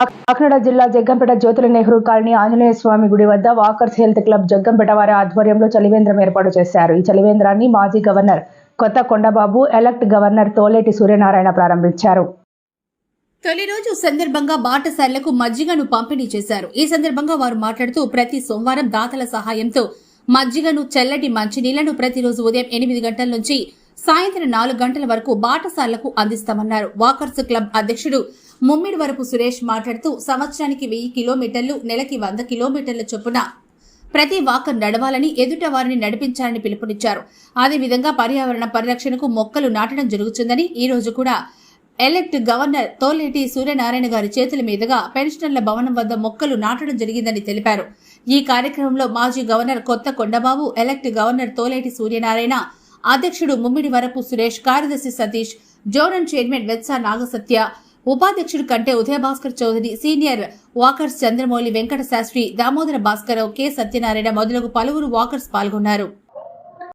కాకినాడ జిల్లా జగ్గంపేట జ్యోతుల నెహ్రూ కాలనీ ఆంజనేయ స్వామి గుడి వద్ద వాకర్స్ హెల్త్ క్లబ్ జగ్గంపేట వారి ఆధ్వర్యంలో చలివేంద్రం ఏర్పాటు చేశారు. ఈ చలివేంద్రాన్ని మాజీ governor Kotha Kondababu elect governor Toleti Suryanarayana ప్రారంభించారు. తొలి రోజు సందర్భంగా బాటసార్లకు మజ్జిగను పంపిణీ చేశారు. ఈ సందర్భంగా వారు మాట్లాడుతూ ప్రతి సోమవారం దాతల సహాయంతో మజ్జిగను చల్లటి మంచినీళ్ళను ప్రతిరోజు ఉదయం ఎనిమిది గంటల నుంచి సాయంత్రం నాలుగు గంటల వరకు బాటసార్లకు అందిస్తామన్నారు. వాకర్స్ క్లబ్ అధ్యక్షుడు ముమ్మిడి వరపు సురేష్ మాట్లాడుతూ సంవత్సరానికి వెయ్యి కిలోమీటర్లు నెలకి వంద కిలోమీటర్ల చొప్పున ప్రతి వాకర్ నడవాలని ఎదుట వారిని నడిపించాలని పిలుపునిచ్చారు. అదేవిధంగా పర్యావరణ పరిరక్షణకు మొక్కలు నాటడం జరుగుతుందని ఈ రోజు కూడా ఎలెక్ట్ గవర్నర్ తోలేటి సూర్యనారాయణ గారి చేతుల మీదుగా పెన్షనర్ల భవనం వద్ద మొక్కలు నాటడం జరిగిందని తెలిపారు. ఈ కార్యక్రమంలో మాజీ governor Kotha Kondababu elect governor Toleti Suryanarayana అధ్యక్షుడు ముమ్మిడి వరపు సురేష్ కార్యదర్శి సతీష్ జోనల్ చైర్మన్ వెత్సా నాగసత్య ఉపాధ్యక్షుడు కంటే Udayabhaskar Chowdary senior walkers Chandramouli Venkata Sastry Damodara Bhaskararao K Satyanarayana మొదలగు పలువురు వాకర్స్ పాల్గొన్నారు.